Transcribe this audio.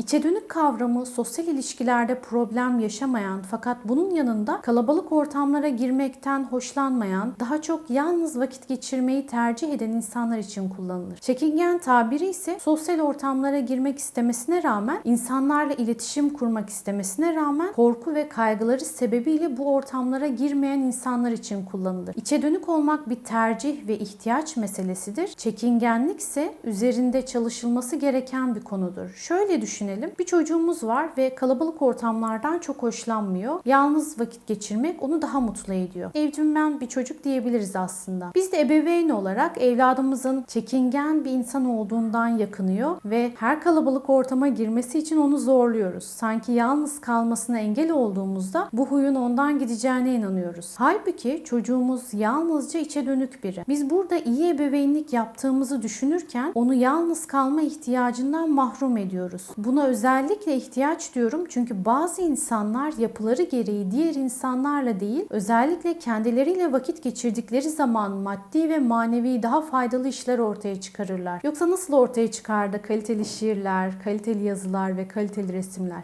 İçe dönük kavramı sosyal ilişkilerde problem yaşamayan fakat bunun yanında kalabalık ortamlara girmekten hoşlanmayan, daha çok yalnız vakit geçirmeyi tercih eden insanlar için kullanılır. Çekingen tabiri ise sosyal ortamlara girmek istemesine rağmen, insanlarla iletişim kurmak istemesine rağmen korku ve kaygıları sebebiyle bu ortamlara girmeyen insanlar için kullanılır. İçe dönük olmak bir tercih ve ihtiyaç meselesidir. Çekingenlik ise üzerinde çalışılması gereken bir konudur. Şöyle düşünelim. Bir çocuğumuz var ve kalabalık ortamlardan çok hoşlanmıyor. Yalnız vakit geçirmek onu daha mutlu ediyor. Evcimen bir çocuk diyebiliriz aslında. Biz de ebeveyn olarak evladımızın çekingen bir insan olduğundan yakınıyor ve her kalabalık ortama girmesi için onu zorluyoruz. Sanki yalnız kalmasına engel olduğumuzda bu huyun ondan gideceğine inanıyoruz. Halbuki çocuğumuz yalnızca içe dönük biri. Biz burada iyi ebeveynlik yaptığımızı düşünürken onu yalnız kalma ihtiyacından mahrum ediyoruz. Buna özellikle ihtiyaç diyorum çünkü bazı insanlar yapıları gereği diğer insanlarla değil, özellikle kendileriyle vakit geçirdikleri zaman maddi ve manevi daha faydalı işler ortaya çıkarırlar. Yoksa nasıl ortaya çıkardı kaliteli şiirler, kaliteli yazılar ve kaliteli resimler?